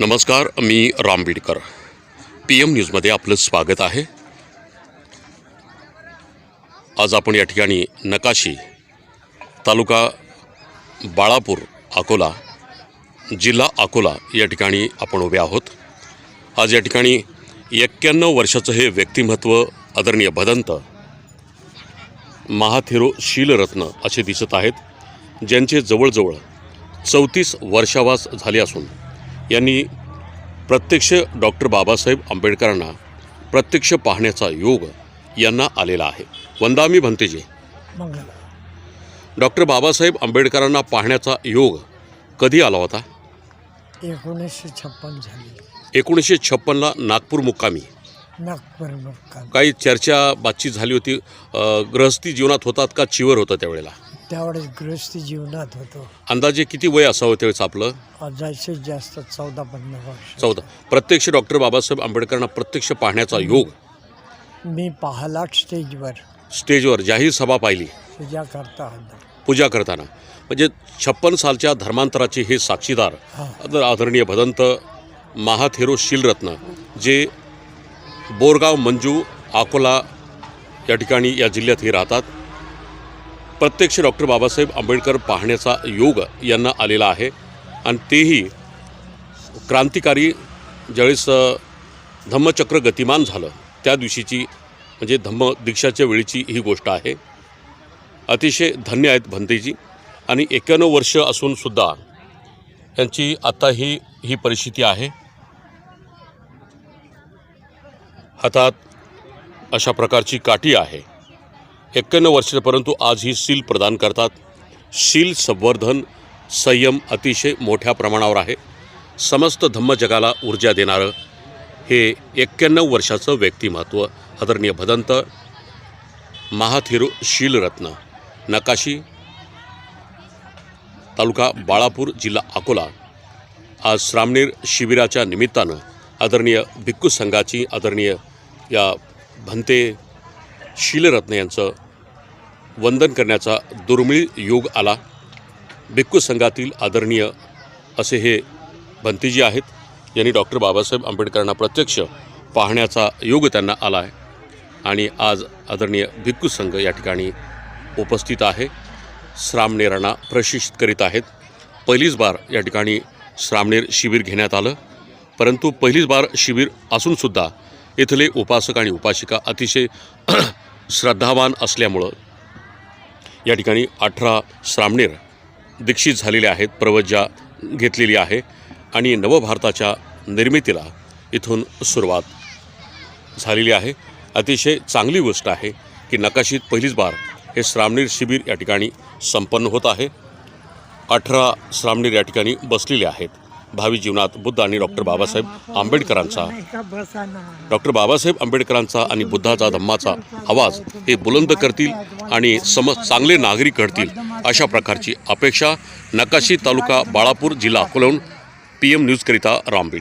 नमस्कार मी Ram Bidkar. P M न्यूजमध्ये आपलं स्वागत आहे. आज आपण या ठिकाणी नकाशी तालुका बाळापूर अकोला जिल्हा अकोला या ठिकाणी आपण उभे आहोत. आज या ठिकाणी एक्क्याण्णव वर्षाचं हे व्यक्तिमत्व आदरणीय भदंत महाथेरो शीलरत्न असे दिसत आहेत ज्यांचे जवळजवळ चौतीस वर्षावास झाले असून यांनी प्रत्यक्ष डॉक्टर बाबासाहेब आंबेडकरांना प्रत्यक्ष पाहण्याचा योग यांना आलेला आहे. वंदामी भंतेजी. मंगला. डॉक्टर बाबासाहेब आंबेडकरांना पाहण्याचा योग कधी आला होता? एकोणीसशे छप्पन झाली. एकोणीसशे छप्पनला नागपूर मुक्कामी. नागपूर मुक्काम. काही चर्चा बातचीत झाली होती. अ, गृहस्थी जीवनात होतात का? चिवर होतं त्यावेळेला. त्यावेळेस गृहस्थी जीवनात होतो. अंदाजे किती वय असावं त्यावेळेस आपलं? जास्तीत जास्त चौदा पंधरा वर्ष. चौदा. प्रत्यक्ष डॉक्टर बाबासाहेब आंबेडकरांना प्रत्यक्ष पाहण्याचा योग? मी पाहला स्टेजवर. स्टेजवर जाहीर सभा पाहिली. पूजा करता आला पूजा करताना. म्हणजे छप्पन सालच्या धर्मांतराचे हे साक्षीदार आदर- आदरणीय भदंत महाथेरो शीलरत्न जे बोरगाव मंजू अकोला या ठिकाणी या जिल्ह्यात हे राहतात. प्रत्यक्ष डॉक्टर बाबासाहेब आंबेडकर पाहण्याचा योग यांना आलेला आहे. आणि तेही क्रांतिकारी ज्यावेळेस धम्मचक्र गतिमान झालं त्या दिवशीची म्हणजे धम्म दीक्षाच्या वेळीची ही गोष्ट आहे. अतिशय धन्य आहेत भंतेजी. आणि एक्क्याण्णव वर्ष असूनसुद्धा यांची आता ही ही परिस्थिती आहे. हातात अशा प्रकारची काठी आहे. एक्क्याण्णव वर्ष परंतु आज ही सील प्रदान करतात. शील संवर्धन संयम अतिशय मोठ्या प्रमाणावर आहे. समस्त धम्म जगाला ऊर्जा देणारं हे एक्क्याण्णव वर्षाचं व्यक्तिमत्व. आदरणीय भदंत महाथिरू शीलरत्न नकाशी तालुका बाळापूर जिल्हा अकोला. आज श्रामणीर शिबिराच्या निमित्तानं आदरणीय भिक्खू संघाची आदरणीय या भंते शीलरत्न यांचं वंदन करण्याचा दुर्मिळ योग आला. भिक्खू संघातील आदरणीय असे हे भंतीजी आहेत. यांनी डॉक्टर बाबासाहेब आंबेडकरांना प्रत्यक्ष पाहण्याचा योग त्यांना आला आहे. आणि आज आदरणीय भिक्खू संघ या ठिकाणी उपस्थित आहे. श्रामनेरांना प्रशिक्षित करीत आहेत. पहिलीच बार या ठिकाणी श्रामनेर शिबिर घेण्यात आलं. परंतु पहिलीच बार शिबिर असूनसुद्धा इथले उपासक आणि उपासिका अतिशय श्रद्धावान असल्यामुळं या ठिकाणी अठरा श्रामणेर दीक्षित झालेले आहेत प्रवज्जा घेतलेली आहे आणि नवभारताच्या निर्मितीला इथून सुरुवात झालेली आहे. अतिशय चांगली गोष्ट आहे की नकाशीत पहिलीच बार हे श्रामणीर शिबिर या ठिकाणी संपन्न होत आहे. अठरा श्रामणीर या ठिकाणी बसलेले आहेत. भावी जीवनात बुद्ध आणि डॉक्टर बाबासाहेब आंबेडकरांचा. डॉक्टर बाबासाहेब आंबेडकरांचा आणि बुद्धाचा धम्माचा आवाज हे बुलंद करतील आणि सम चांगले नागरिक घडतील अशा प्रकारची अपेक्षा नकाशी तालुका बाळापूर जिल्हा अकोलहून पी एम न्यूजकरिता रामबीड